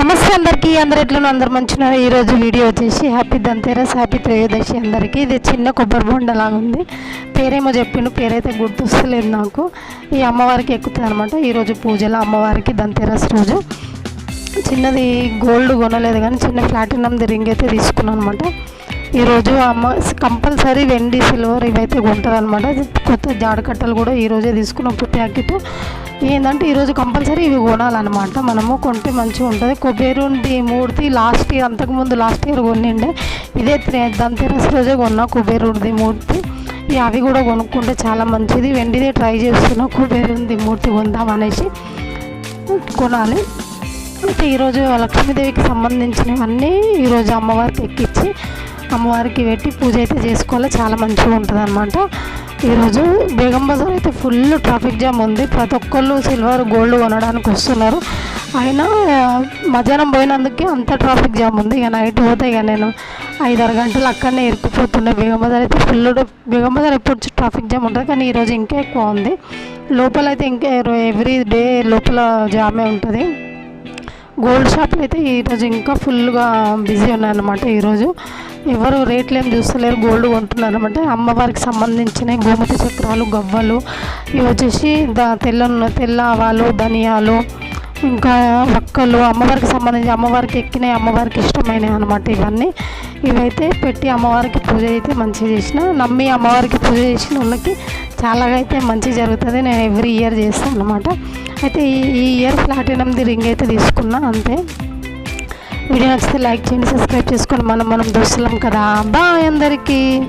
నమస్తే అందరికీ అందరు ఎట్లను అందరు మంచిగా ఈరోజు వీడియో వచ్చేసి హ్యాపీ ధన్తేరస్ హ్యాపీ త్రయోదశి అందరికీ. ఇది చిన్న కొబ్బరి బొండ లాగా ఉంది. పేరేమో చెప్పిండు పేరైతే గుర్తొస్తలేదు నాకు. ఈ అమ్మవారికి ఎక్కుతుంది అనమాట ఈరోజు పూజలో అమ్మవారికి దంతేరస్ రోజు. చిన్నది గోల్డ్ కొనలేదు కానీ చిన్న ప్లాటినంది రింగ్ అయితే తీసుకున్నాను అనమాట ఈరోజు అమ్మ కంపల్సరీ వెండి సిల్వర్ ఇవైతే కొంటారు అనమాట కొత్త జాడకట్టలు కూడా ఈరోజే తీసుకున్నాం ప్యాకెట్. ఏంటంటే ఈరోజు కంపల్సరీ ఇవి కొనాలన్నమాట. మనము కొంటే మంచిగా ఉంటుంది. కుబేరుంది మూర్తి లాస్ట్ ఇయర్ అంతకుముందు లాస్ట్ ఇయర్ కొనిండే ఇదే ధన్తెరస్ రోజే కొన్నా కుబేరుడిది మూర్తి. అవి కూడా కొనుక్కుంటే చాలా మంచిది. వెండిదే ట్రై చేస్తున్నా కుబేరుంది మూర్తి కొందాం అనేసి కొనాలి. అయితే ఈరోజు లక్ష్మీదేవికి సంబంధించినవన్నీ ఈరోజు అమ్మవారికి ఎక్కించి అమ్మవారికి పెట్టి పూజ అయితే చేసుకోవాలి. చాలా మంచిగా ఉంటుంది అనమాట ఈరోజు బేగం బజార్ అయితే ఫుల్ ట్రాఫిక్ జామ్ ఉంది. ప్రతి ఒక్కళ్ళు సిల్వర్ గోల్డ్ కొనడానికి వస్తున్నారు. అయినా మధ్యాహ్నం పోయినందుకే అంత ట్రాఫిక్ జామ్ ఉంది. ఇక నైట్ పోతే ఇక నేను ఐదారు గంటలు అక్కడనే ఇరుక్కుపోతుండే బేగం బజార్ అయితే ఫుల్ బేగం బజార్ ఎప్పుడు ట్రాఫిక్ జామ్ ఉంటుంది. కానీ ఈరోజు ఇంకా ఎక్కువ ఉంది. లోపల అయితే ఇంకా ఎవ్రీ డే లోపల జామే ఉంటుంది. గోల్డ్ షాప్లు అయితే ఈరోజు ఇంకా ఫుల్గా బిజీ ఉన్నాయన్నమాట ఈరోజు ఎవరు రేట్లు ఏం చూస్తలేరు గోల్డ్ కొంటున్నారు అనమాట అమ్మవారికి సంబంధించిన గోమతి చక్రాలు గవ్వలు ఇవి వచ్చేసి ద తెల్ల తెల్ల ఆవాలు ధనియాలు ఇంకా వక్కలు అమ్మవారికి సంబంధించి అమ్మవారికి ఎక్కినాయి అమ్మవారికి ఇష్టమైనవి అనమాట ఇవన్నీ. ఇవైతే పెట్టి అమ్మవారికి పూజ అయితే మంచిగా చేసిన. నమ్మి అమ్మవారికి పూజ చేసిన వాళ్ళకి చాలా అయితే మంచి జరుగుతుంది. నేను ఎవ్రీ ఇయర్ చేస్తాను అనమాట అయితే ఈ ఇయర్ ప్లాటినంది రింగ్ అయితే తీసుకున్నా అంతే. వీడియో నచ్చితే లైక్ చేయండి సబ్స్క్రైబ్ చేసుకొని మనం మనం దోస్తులం కదా. బాయ్ అందరికీ.